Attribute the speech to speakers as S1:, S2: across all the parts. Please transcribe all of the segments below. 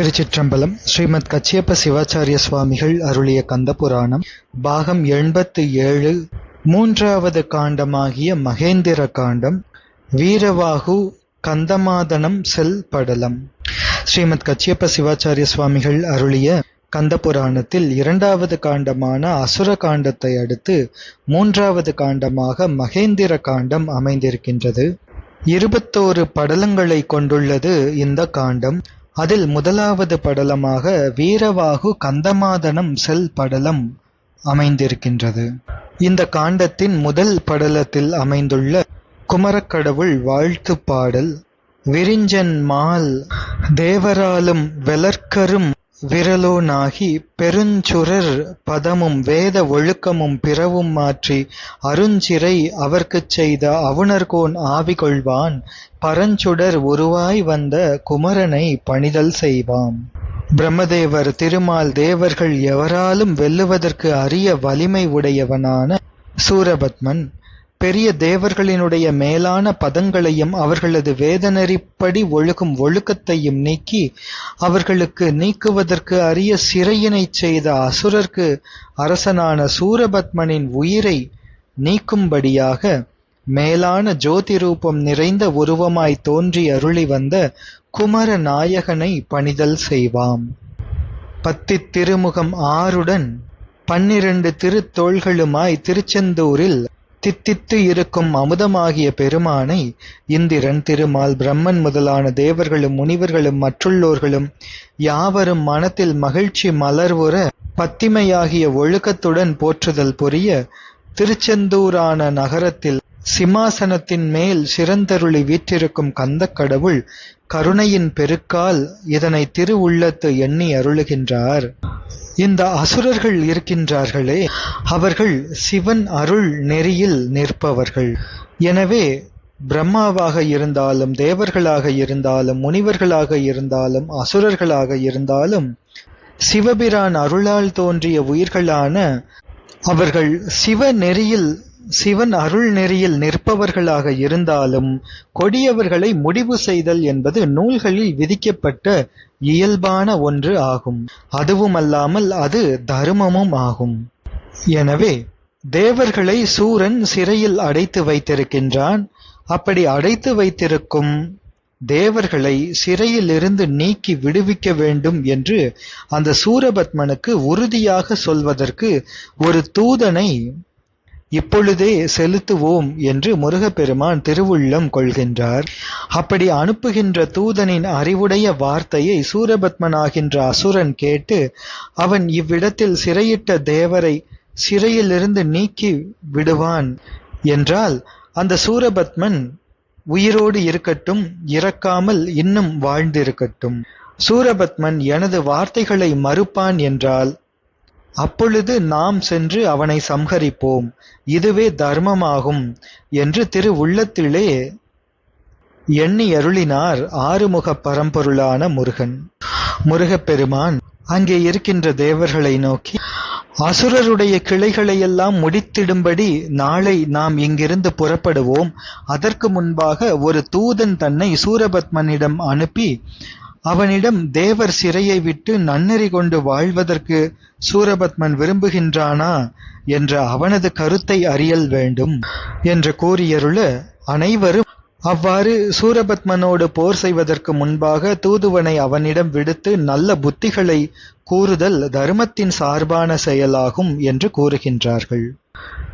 S1: திருச்சிற்றம்பலம் ஸ்ரீமத் கச்சியப்ப சிவாச்சாரிய சுவாமிகள் அருளிய கந்தபுராணம் பாகம் எண்பத்து ஏழு மூன்றாவது காண்டமாகிய மகேந்திர காண்டம் வீரவாகு கந்தமாதனம் செல் படலம். ஸ்ரீமத் கச்சியப்ப சிவாச்சாரிய சுவாமிகள் அருளிய கந்தபுராணத்தில் இரண்டாவது காண்டமான அசுர காண்டத்தை அடுத்து மூன்றாவது காண்டமாக மகேந்திர காண்டம் அமைந்திருக்கின்றது. இருபத்தோரு படலங்களை கொண்டுள்ளது இந்த காண்டம். அதில் முதலாவது படலமாக வீரவாகு கந்தமாதனம் செல் படலம் அமைந்திருக்கின்றது. இந்த காண்டத்தின் முதல் படலத்தில் அமைந்துள்ள குமரக்கடவுள் வாழ்த்து பாடல் விரிஞ்சன் மால் தேவராலும் வெலர்க்கரும் விரலோனாகி பெருஞ்சுரர் பதமும் வேத ஒழுக்கமும் பிறவும் மாற்றி அருஞ்சிறை அவர்க்குச் செய்த அவுணர்கோன் ஆவி கொள்வான் பரஞ்சுடர் உருவாய் வந்த குமரனை பணிதல் செய்வாம். பிரம்மதேவர் திருமால் தேவர்கள் எவராலும் வெல்லுவதற்கு அரிய வலிமை உடையவனான சூரபத்மன். பெரிய தேவர்களினுடைய மேலான பதங்களையும் அவர்களது வேதநெறிப்படி ஒழுகும் ஒழுக்கத்தையும் நீக்கி அவர்களுக்கு நீக்குவதற்கு அரிய சிறையினைச் செய்த அசுரர்க்கு அரசனான சூரபத்மனின் உயிரை நீக்கும்படியாக மேலான ஜோதி ரூபம் நிறைந்த உருவமாய் தோன்றி அருளி வந்த குமர நாயகனை பணிதல் செய்வாம். பத்தி திருமுகம் ஆறுடன் பன்னிரண்டு திருத்தோள்களுமாய் திருச்செந்தூரில் தித்தித்து இருக்கும் அமுதமாகிய பெருமானை இந்திரன் திருமால் பிரம்மன் முதலான தேவர்களும் முனிவர்களும் மற்றுள்ளோர்களும் யாவரும் மனத்தில் மகிழ்ச்சி மலர்வுற பத்திமையாகிய ஒழுக்கத்துடன் போற்றுதல் புரிய திருச்செந்தூரான நகரத்தில் சிம்மாசனத்தின் மேல் சிறந்தருளி வீற்றிருக்கும் கந்தக் கடவுள் கருணையின் பெருக்கால் இதனை திரு உள்ளத்து எண்ணி அருளுகின்றார். இந்த அசுரர்கள் இருக்கின்றார்களே அவர்கள் சிவன் அருள் நெறியில் நிற்பவர்கள். எனவே பிரம்மாவாக இருந்தாலும் தேவர்களாக இருந்தாலும் முனிவர்களாக இருந்தாலும் அசுரர்களாக இருந்தாலும் சிவபிரான் அருளால் தோன்றிய உயிர்களான அவர்கள் சிவ நெறியில் சிவன் அருள் நெறியில் நிற்பவர்களாக இருந்தாலும் கொடியவர்களை முடிவு செய்தல் என்பது நூல்களில் விதிக்கப்பட்ட இயல்பான ஒன்று ஆகும். அதுவுமல்லாமல் அது தர்மமும் ஆகும். எனவே தேவர்களை சூரன் சிறையில் அடைத்து வைத்திருக்கின்றான். அப்படி அடைத்து வைத்திருக்கும் தேவர்களை சிறையிலிருந்து நீக்கி விடுவிக்க வேண்டும் என்று அந்த சூரபத்மனுக்கு உறுதியாக சொல்வதற்கு ஒரு தூதனை இப்பொழுதே செலுத்துவோம் என்று முருகப்பெருமான் திருவுள்ளம் கொள்கின்றார். அப்படி அனுப்புகின்ற தூதனின் அறிவுடைய வார்த்தையை சூரபத்மனாகின்ற அசுரன் கேட்டு அவன் இவ்விடத்தில் சிறையிட்ட தேவரை சிறையிலிருந்து நீக்கி விடுவான் என்றால் அந்த சூரபத்மன் உயிரோடு இருக்கட்டும் இறக்காமல் இன்னும் வாழ்ந்திருக்கட்டும். சூரபத்மன் எனது வார்த்தைகளை மறுப்பான் என்றால் அப்பொழுது நாம் சென்று அவனை சம்ஹரிப்போம். இதுவே தர்மமாகும் என்று திரு உள்ளத்திலே எண்ணி அருளினார் ஆறுமுக பரம்பொருளான முருகன். முருகப்பெருமான் அங்கே இருக்கின்ற தேவர்களை நோக்கி அசுரருடைய கிளைகளையெல்லாம் முடித்திடும்படி நாளை நாம் இங்கிருந்து புறப்படுவோம். அதற்கு முன்பாக ஒரு தூதன் தன்னை சூரபத்மனிடம் அனுப்பி அவனிடம் தேவர் சிறையை விட்டு நன்னெறி கொண்டு வாழ்வதற்கு சூரபத்மன் விரும்புகின்றானா என்ற அவனது கருத்தை அறியல் வேண்டும் என்று கூறியருள அனைவரும் அவ்வாறு சூரபத்மனோடு போர் செய்வதற்கு முன்பாக தூதுவனை அவனிடம் விடுத்து நல்ல புத்திகளை கூறுதல் தர்மத்தின் சார்பான செயலாகும் என்று கூறுகின்றார்கள்.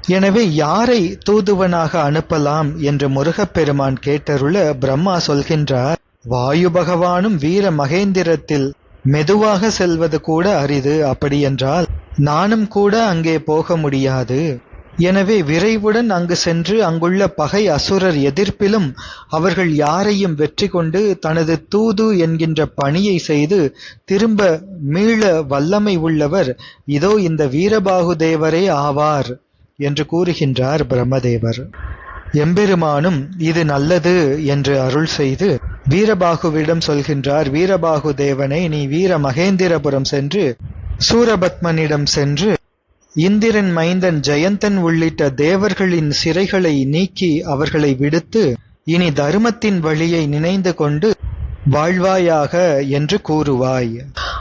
S1: எனவே யாரை தூதுவனாக அனுப்பலாம் என்று முருகப்பெருமான் கேட்டருள பிரம்மா சொல்கின்றார் வாயு பகவானும் வீர மகேந்திரத்தில் மெதுவாக செல்வது கூட அரிது அப்படியென்றால் நானும் கூட அங்கே போக முடியாது. எனவே விரைவுடன் அங்கு சென்று அங்குள்ள பகை அசுரர் எதிர்ப்பிலும் அவர்கள் யாரையும் வெற்றி கொண்டு தனது தூது என்கின்ற பணியை செய்து திரும்ப மீள வல்லமை உள்ளவர் இதோ இந்த வீரபாகு தேவரே ஆவார் என்று கூறுகின்றார் பிரம்மதேவர். எம்பெருமானும் இது நல்லது என்று அருள் செய்து வீரபாகுவிடம் சொல்கின்றார் வீரபாகு தேவனை நீ வீர மகேந்திரபுரம் சென்று சூரபத்மனிடம் சென்று இந்திரன் மைந்தன் ஜெயந்தன் உள்ளிட்ட தேவர்களின் சிறைகளை நீக்கி அவர்களை விடுத்து இனி தருமத்தின் வழியை நினைந்து கொண்டு வாழ்வாயாக என்று கூறுவாய்.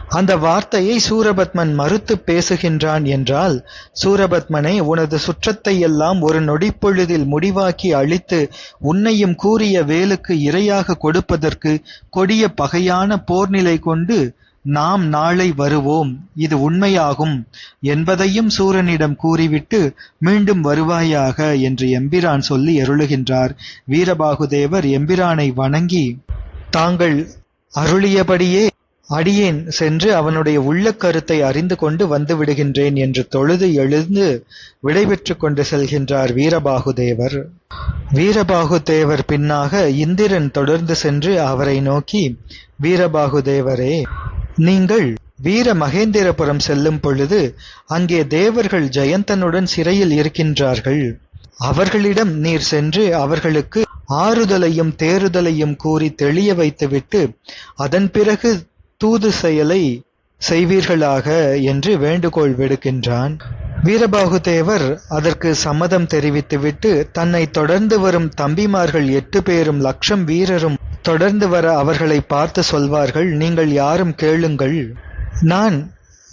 S1: அந்த வார்த்தையை சூரபத்மன் மறுத்து பேசுகின்றான் என்றால் சூரபத்மனே உனது சுற்றத்தை எல்லாம் ஒரு நொடிப்பொழுதில் முடிவாக்கி அழித்து உன்னையும் கூறிய வேலுக்கு இரையாக கொடுப்பதற்கு கொடிய பகையான போர்நிலை கொண்டு நாம் நாளை வருவோம். இது உண்மையாகும் என்பதையும் சூரனிடம் கூறிவிட்டு மீண்டும் வருவாயாக என்று எம்பிரான் சொல்லி அருளுகின்றார். வீரபாகுதேவர் எம்பிரானை வணங்கி தாங்கள் அருளியபடியே அடியேன் சென்று அவனுடைய உள்ள கருத்தை அறிந்து கொண்டு வந்து விடுகின்றேன் என்று தொழுது எழுந்து விடைபெற்றுக் கொண்டு செல்கின்றார் வீரபாகுதேவர். வீரபாகுதேவர் பின்னாக இந்திரன் தொடர்ந்து சென்று அவரை நோக்கி வீரபாகுதேவரே நீங்கள் வீர மகேந்திரபுரம் செல்லும் பொழுது அங்கே தேவர்கள் ஜெயந்தனுடன் சிறையில் இருக்கின்றார்கள். அவர்களிடம் நீர் சென்று அவர்களுக்கு ஆறுதலையும் தேறுதலையும் கூறி தெளிய வைத்துவிட்டு அதன் பிறகு தூது செயலை செய்வீர்களாக என்று வேண்டுகோள் விடுக்கின்றான். வீரபாகுதேவர் அதற்கு சம்மதம் தெரிவித்துவிட்டு தன்னை தொடர்ந்து வரும் தம்பிமார்கள் எட்டு பேரும் லட்சம் வீரரும் தொடர்ந்து வர அவர்களை பார்த்து சொல்வார்கள் நீங்கள் யாரும் கேளுங்கள். நான்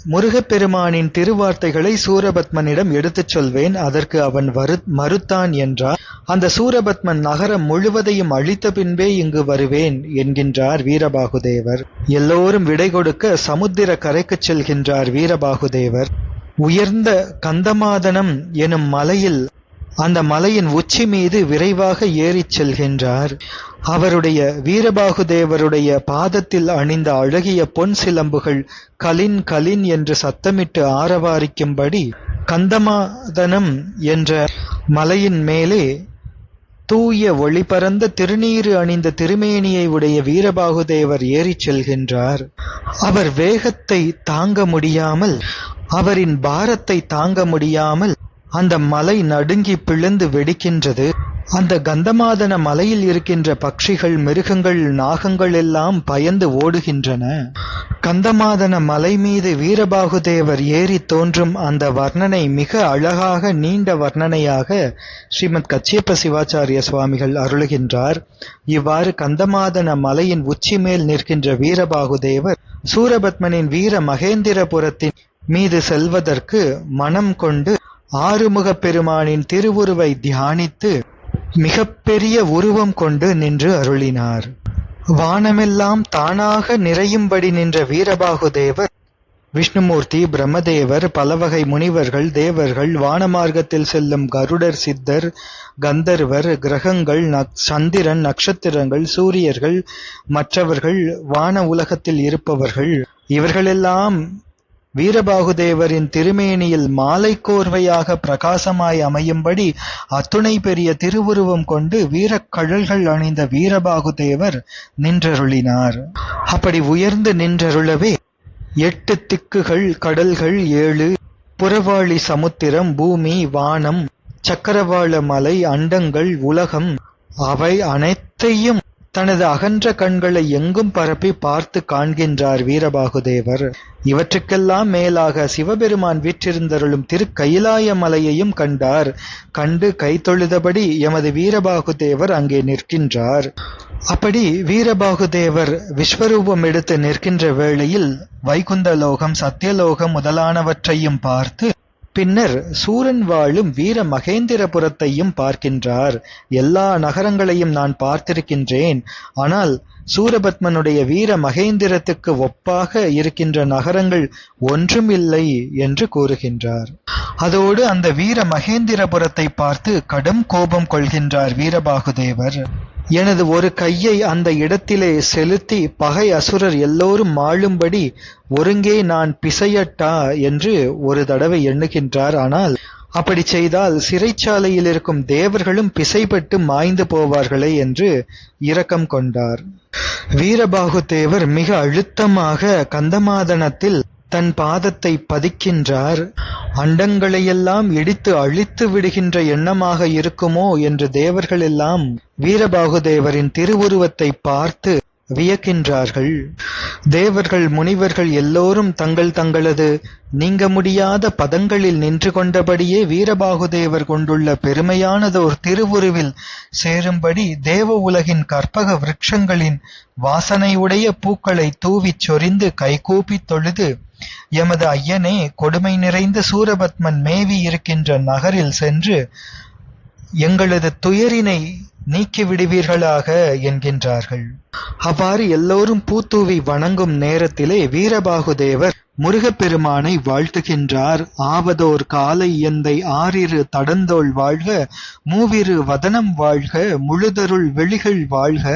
S1: முருகப்பெருமானின் திருவார்த்தைகளை சூரபத்மனிடம் எடுத்துச் சொல்வேன் அதற்கு அவன் வரு மறுத்தான் என்றார் அந்த சூரபத்மன் நகரம் முழுவதையும் அழித்த பின்பே இங்கு வருவேன் என்கின்றார் வீரபாகுதேவர். எல்லோரும் விடை கொடுக்க சமுத்திர கரைக்குச் செல்கின்றார் வீரபாகுதேவர். உயர்ந்த கந்தமாதனம் எனும் மலையில் அந்த மலையின் உச்சி மீது விரைவாக ஏறிச் செல்கின்றார். அவருடைய வீரபாகுதேவருடைய பாதத்தில் அணிந்த அழகிய பொன் சிலம்புகள் கலின் கலின் என்று சத்தமிட்டு ஆரவாரிக்கும்படி கந்தமாதனம் என்ற மலையின் மேலே தூய ஒளிபரந்த திருநீறு அணிந்த திருமேனியை உடைய வீரபாகுதேவர் ஏறிச் செல்கின்றார். அவர் வேகத்தை தாங்க முடியாமல் அவரின் பாரத்தை தாங்க முடியாமல் அந்த மலை நடுங்கி பிளந்து வெடிக்கின்றது. அந்த கந்தமாதன மலையில் இருக்கின்ற பட்சிகள் மிருகங்கள் நாகங்கள் எல்லாம் பயந்து ஓடுகின்றன. கந்தமாதன மலை மீது வீரபாகுதேவர் ஏறி தோன்றும் அந்த வர்ணனை மிக அழகாக நீண்ட வர்ணனையாக ஸ்ரீமத் கச்சியப்ப சிவாச்சாரிய சுவாமிகள் அருளுகின்றார். இவ்வாறு கந்தமாதன மலையின் உச்சி மேல் நிற்கின்ற வீரபாகுதேவர் சூரபத்மனின் வீர மகேந்திரபுரத்தின் மீது செல்வதற்கு மனம் கொண்டு ஆறுமுகப் பெருமானின் திருவுருவை தியானித்து மிகப்பெரிய உருவம் கொண்டு நின்று அருளினார். வானமெல்லாம் தானாக நிறையும்படி நின்ற வீரபாகுதேவர் விஷ்ணுமூர்த்தி பிரம்மதேவர் பலவகை முனிவர்கள் தேவர்கள் வானமார்க்கத்தில் செல்லும் கருடர் சித்தர் கந்தர்வர் கிரகங்கள் சந்திரன் நட்சத்திரங்கள் சூரியர்கள் மற்றவர்கள் வான உலகத்தில் இருப்பவர்கள் இவர்களெல்லாம் வீரபாகுதேவரின் திருமேனியில் மாலை கோர்வையாக பிரகாசமாய் அமையும்படி அத்துணை பெரிய திருவுருவம் கொண்டு வீரக்கழல்கள் அணிந்த வீரபாகுதேவர் நின்றருளினார். அப்படி உயர்ந்து நின்றருளவே எட்டு திக்குகள் கடல்கள் ஏழு புறவாளி சமுத்திரம் பூமி வானம் சக்கரவாள மலை அண்டங்கள் உலகம் அவை அனைத்தையும் தனது அகன்ற கண்களை எங்கும் பரப்பி பார்த்து காண்கின்றார் வீரபாகுதேவர். இவற்றுக்கெல்லாம் மேலாக சிவபெருமான் வீற்றிருந்தருளும் திருக்கயிலாய மலையையும் கண்டார். கண்டு கைத்தொழுதபடி எமது வீரபாகுதேவர் அங்கே நிற்கின்றார். அப்படி வீரபாகுதேவர் விஸ்வரூபம் எடுத்து நிற்கின்ற வேளையில் வைகுந்தலோகம் சத்தியலோகம் முதலானவற்றையும் பார்த்து பின்னர் சூரன் வாழும் வீர மகேந்திரபுரத்தையும் பார்க்கின்றார். எல்லா நகரங்களையும் நான் பார்த்திருக்கின்றேன். ஆனால் சூரபத்மனுடைய வீர மகேந்திரத்துக்கு ஒப்பாக இருக்கின்ற நகரங்கள் ஒன்றும் இல்லை என்று கூறுகின்றார். அதோடு அந்த வீர மகேந்திரபுரத்தை பார்த்து கடும் கோபம் கொள்கின்றார் வீரபாகுதேவர். எனது ஒரு கையை அந்த இடத்திலே செலுத்தி பகை அசுரர் எல்லோரும் மாழும்படி ஒருங்கே நான் பிசையட்டா என்று ஒரு தடவை எண்ணுகின்றார். ஆனால் அப்படி செய்தால் சிறைச்சாலையில் இருக்கும் தேவர்களும் பிசைப்பட்டு மாய்ந்து போவார்களே என்று இரக்கம் கொண்டார். வீரபாகு தேவர் மிக அழுத்தமாக கந்தமாதனத்தில் தன் பாதத்தை பதிக்கின்றார். அண்டங்களையெல்லாம் இடித்து அழித்து விடுகின்ற எண்ணமாக இருக்குமோ என்று தேவர்கள் எல்லாம் வீரபாகுதேவரின் திருவுருவத்தை பார்த்து வியக்கின்றார்கள். தேவர்கள் முனிவர்கள் எல்லோரும் தங்கள் தங்களது நீங்க முடியாத பதங்களில் நின்று கொண்டபடியே வீரபாகுதேவர் கொண்டுள்ள பெருமையானதோர் திருவுருவில் சேரும்படி தேவ உலகின் கற்பக விருட்சங்களின் வாசனையுடைய பூக்களை தூவிச் சொரிந்து கைகூப்பித் தொழுது எமது ஐயனே கொடுமை நிறைந்த சூரபத்மன் மேவி இருக்கின்ற நகரில் சென்று எங்களது துயரினை நீக்கி விடுவீர்களாக என்கின்றார்கள். அவ்வாறு எல்லோரும் பூத்தூவி வணங்கும் நேரத்திலே வீரபாகுதேவர் முருகப்பெருமானை வாழ்த்துகின்றார். ஆவதோர் காலை எந்தை ஆறிரு தடந்தோள் வாழ்க மூவிரு வதனம் வாழ்க முழுதருள் வெளிகள் வாழ்க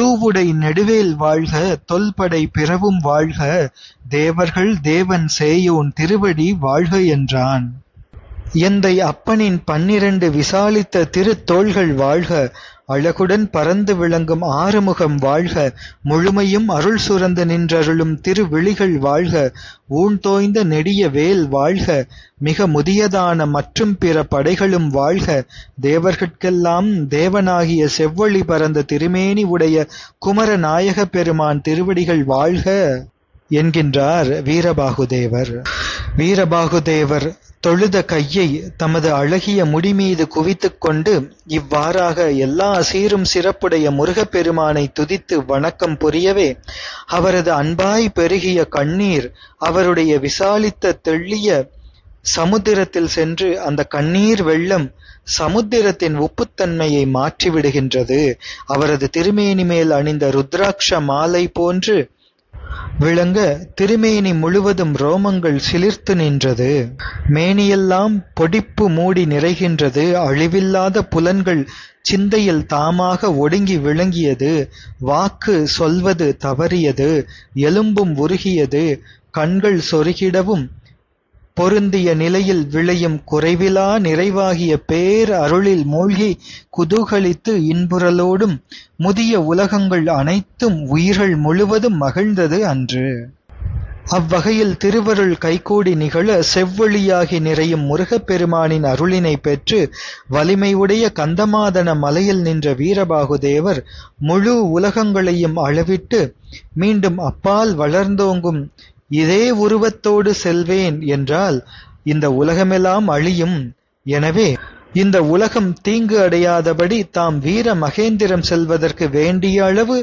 S1: தூவுடை நெடுவேல் வாழ்க தொல்படை பிறவும் வாழ்க தேவர்கள் தேவன் சேயோன் திருவடி வாழ்க என்றான். எந்தை அப்பனின் பன்னிரண்டு விசாலித்த திருத்தோள்கள் வாழ்க அழகுடன் பறந்து விளங்கும் ஆறுமுகம் வாழ்க முழுமையும் அருள் சுரந்து நின்றருளும் திருவிழிகள் வாழ்க ஊன்தோய்ந்த நெடிய வேல் வாழ்க மிக முதியதான மற்றும் பிற படைகளும் வாழ்க தேவர்கட்கெல்லாம் தேவனாகிய செவ்வொளி பறந்த திருமேனி உடைய குமரநாயக பெருமான் திருவடிகள் வாழ்க என்கின்றார் வீரபாகுதேவர். வீரபாகுதேவர் தொழுத கையை தமது அழகிய முடி மீது குவித்துக் கொண்டு இவ்வாறாக எல்லா சீரும் சிறப்புடைய முருகப்பெருமானை துதித்து வணக்கம் புரியவே அவரது அன்பாய் பெருகிய கண்ணீர் அவருடைய விசாலித்த தெள்ளிய சமுத்திரத்தில் சென்று அந்த கண்ணீர் வெள்ளம் சமுத்திரத்தின் உப்புத்தன்மையை மாற்றிவிடுகின்றது. அவரது திருமேனி மேல் அணிந்த ருத்ராட்ச மாலை போன்று விளங்க திருமேனி முழுவதும் ரோமங்கள் சிலிர்த்து நின்றது. மேனியெல்லாம் பொடிப்பு மூடி நிறைகின்றது. அழிவில்லாத புலன்கள் சிந்தையில் தாமாக ஒடுங்கி விளங்கியது. வாக்கு சொல்வது தவறியது. எலும்பும் உருகியது. கண்கள் சொருகிடவும் பொருந்திய நிலையில் விளையும் குறைவிலா நிறைவாகிய பேர் அருளில் மூழ்கி குதூகலித்து இன்புறலோடும் முதிய உலகங்கள் அனைத்தும் உயிர்கள் முழுவதும் மகிழ்ந்தது அன்று. அவ்வகையில் திருவருள் கைகூடி நிகழ செவ்வொளியாகி நிறையும் முருகப்பெருமானின் அருளினை பெற்று வலிமையுடைய கந்தமாதன மலையில் நின்ற வீரபாகுதேவர் முழு உலகங்களையும் அளவிட்டு மீண்டும் அப்பால் வளர்ந்தோங்கும் இதே உருவத்தோடு செல்வேன் என்றால் இந்த உலகமெல்லாம் அழியும். எனவே இந்த உலகம் தீங்கு அடையாதபடி தாம் வீர மகேந்திரம் செல்வதற்கு வேண்டிய அளவு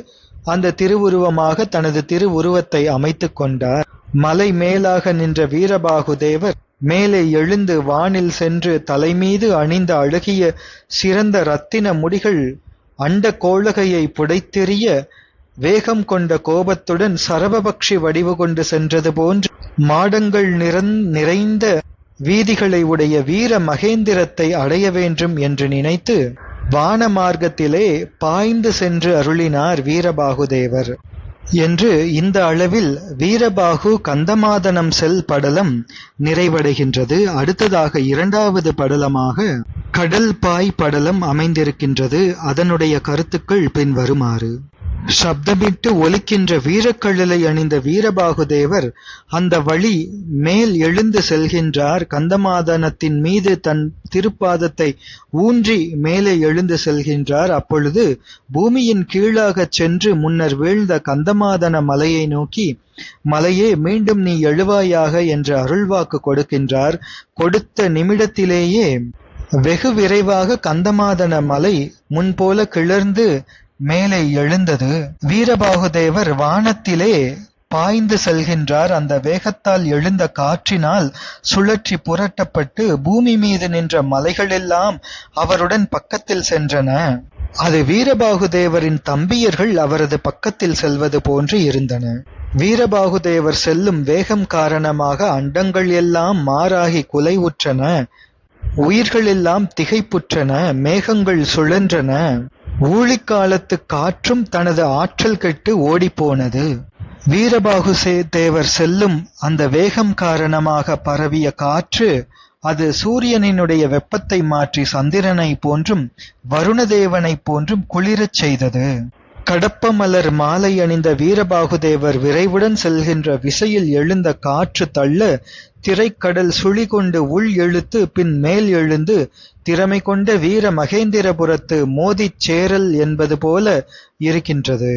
S1: அந்த திருவுருவமாக தனது திருவுருவத்தை அமைத்துக் கொண்டார். மலை மேலாக நின்ற வீரபாகுதேவர் மேலே எழுந்து வானில் சென்று தலைமீது அணிந்த அழகிய சிறந்த ரத்தின முடிகள் அண்ட கோளகையை புடைத்தெறிய வேகம் கொண்ட கோபத்துடன் சரபபக்ஷி வடிவு கொண்டு சென்றது போன்று மாடங்கள் நிறந் நிறைந்த வீதிகளை உடைய வீர மகேந்திரத்தை அடைய வேண்டும் என்று நினைத்து வான மார்க்கத்திலே பாய்ந்து சென்று அருளினார் வீரபாகுதேவர். என்று இந்த அளவில் வீரபாகு கந்தமாதனம் செல் படலம் நிறைவடைகின்றது. அடுத்ததாக இரண்டாவது படலமாக கடல் பாய் படலம் அமைந்திருக்கின்றது. அதனுடைய கருத்துக்கள் பின்வருமாறு. சப்தமிட்டு ஒலிக்கின்ற வீரக்கழலை அணிந்த வீரபாகுதேவர் அந்த வழி மேல் எழுந்து செல்கின்றார். கந்தமாதனத்தின் மீது தன் திருப்பாதத்தை ஊன்றி மேலே எழுந்து செல்கின்றார். அப்பொழுது பூமியின் கீழாகச் சென்று முன்னர் வீழ்ந்த கந்தமாதன மலையை நோக்கி மலையே மீண்டும் நீ எழுவாயாக என்று அருள்வாக்கு கொடுக்கின்றார். கொடுத்த நிமிடத்திலேயே வெகு விரைவாக கந்தமாதன மலை முன்போல கிளர்ந்து மேலே எழுந்தது வீரபாகுதேவர் வானத்திலே பாய்ந்து செல்கின்றார். அந்த வேகத்தால் எழுந்த காற்றினால் சுழற்றி புரட்டப்பட்டு பூமி மீது நின்ற மலைகளெல்லாம் அவருடன் பக்கத்தில் சென்றன. அது வீரபாகுதேவரின் தம்பியர்கள் அவரது பக்கத்தில் செல்வது போன்று இருந்தன. வீரபாகுதேவர் செல்லும் வேகம் காரணமாக அண்டங்கள் எல்லாம் மாறாகி குலைவுற்றன. உயிர்கள் எல்லாம் திகைப்புற்றன. மேகங்கள் சுழன்றன. ஊழிக்காலத்து காற்றும் தனது ஆற்றல் கெட்டு ஓடிப்போனது. வீரபாகு தேவர் செல்லும் அந்த வேகம் காரணமாக பரவிய காற்று அது சூரியனினுடைய வெப்பத்தை மாற்றி சந்திரனை போன்றும் வருணதேவனை போன்றும் குளிரச் செய்தது. கடப்ப மலர் மாலை அணிந்த வீரபாகுதேவர் விரைவுடன் செல்கின்ற விசையில் எழுந்த காற்று தள்ள திரைக்கடல் சுழிகொண்டு உள் எழுத்து பின் மேல் எழுந்து திறமை கொண்ட வீர மகேந்திரபுரத்து மோதிச் சேரல் என்பது போல இருக்கின்றது.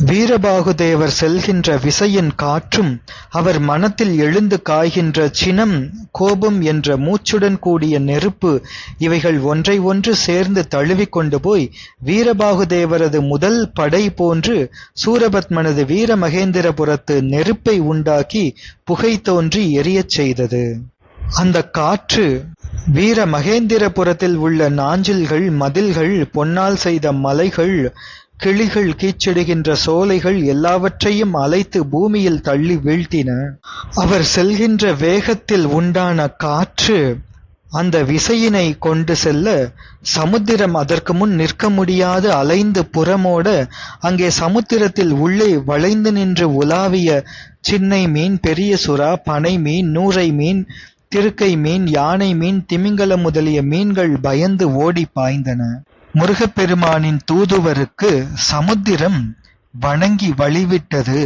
S1: வீரபாகுதேவர் செல்கின்ற விசையின் காற்றும், அவர் மனத்தில் எழுந்து காய்கின்ற சினம், கோபம் என்ற மூச்சுடன் கூடிய நெருப்பு இவைகள் ஒன்றை ஒன்று சேர்ந்து தழுவிக்கொண்டு போய் வீரபாகுதேவரது முதல் படை போன்று சூரபத்மனது வீரமகேந்திரபுரத்து நெருப்பை உண்டாக்கி புகை தோன்றி எரியச் செய்தது. அந்த காற்று வீர மகேந்திரபுரத்தில் உள்ள நாஞ்சில்கள், மதில்கள், பொன்னால் செய்த மலைகள், கிளிகள் கீச்சிடுகின்ற சோலைகள் எல்லாவற்றையும் அலைத்து பூமியில் தள்ளி வீழ்த்தின. அவர் செல்கின்ற வேகத்தில் உண்டான காற்று அந்த விசையினை கொண்டு செல்ல, சமுத்திரம் அதற்கு முன் நிற்க முடியாது அலைந்து புறமோட, அங்கே சமுத்திரத்தில் உள்ளே வளைந்து நின்று உலாவிய சின்னை மீன், பெரிய சுறா, பனை மீன், நூரை மீன், திருக்கை மீன், யானை மீன், திமிங்கலம் முதலிய மீன்கள் பயந்து ஓடிப் பாய்ந்தன. முருகப்பெருமானின் தூதுவருக்கு சமுத்திரம் வணங்கி வழிவிட்டது.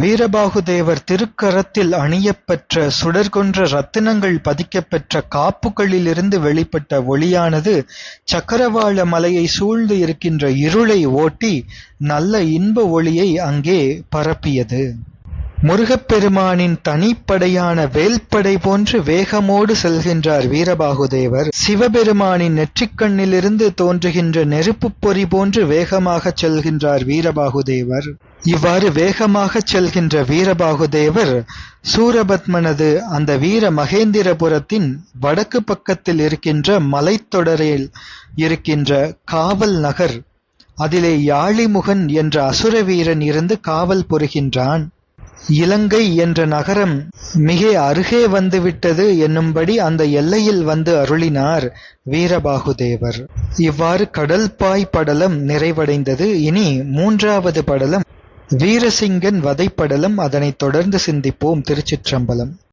S1: வீரபாகுதேவர் திருக்கரத்தில் அணியப்பெற்ற சுடர்கொன்ற ரத்தினங்கள் பதிக்கப்பெற்ற காப்புகளிலிருந்து வெளிப்பட்ட ஒளியானது சக்கரவாள மலையை சூழ்ந்து இருக்கின்ற இருளை ஓட்டி நல்ல இன்ப ஒளியை அங்கே பரப்பியது. முருகப்பெருமானின் தனிப்படையான வேல்படை போன்று வேகமோடு செல்கின்றார் வீரபாகுதேவர். சிவபெருமானின் நெற்றிக்கண்ணிலிருந்து தோன்றுகின்ற நெருப்புப் பொறி போன்று வேகமாகச் செல்கின்றார் வீரபாகுதேவர். இவ்வாறு வேகமாகச் செல்கின்ற வீரபாகுதேவர், சூரபத்மனது அந்த வீர மகேந்திரபுரத்தின் வடக்கு பக்கத்தில் இருக்கின்ற மலைத்தொடரில் இருக்கின்ற காவல் நகர், அதிலே யாழிமுகன் என்ற அசுர வீரன் இருந்து காவல் புரிகின்றான். இலங்கை என்ற நகரம் மிக அருகே வந்துவிட்டது என்னும்படி அந்த எல்லையில் வந்து அருளினார் வீரபாகுதேவர். இவ்வாறு கடல்பாய் படலம் நிறைவடைந்தது. இனி மூன்றாவது படலம் வீரசிங்கன் வதைப்படலம். அதனைத் தொடர்ந்து சிந்திப்போம். திருச்சிற்றம்பலம்.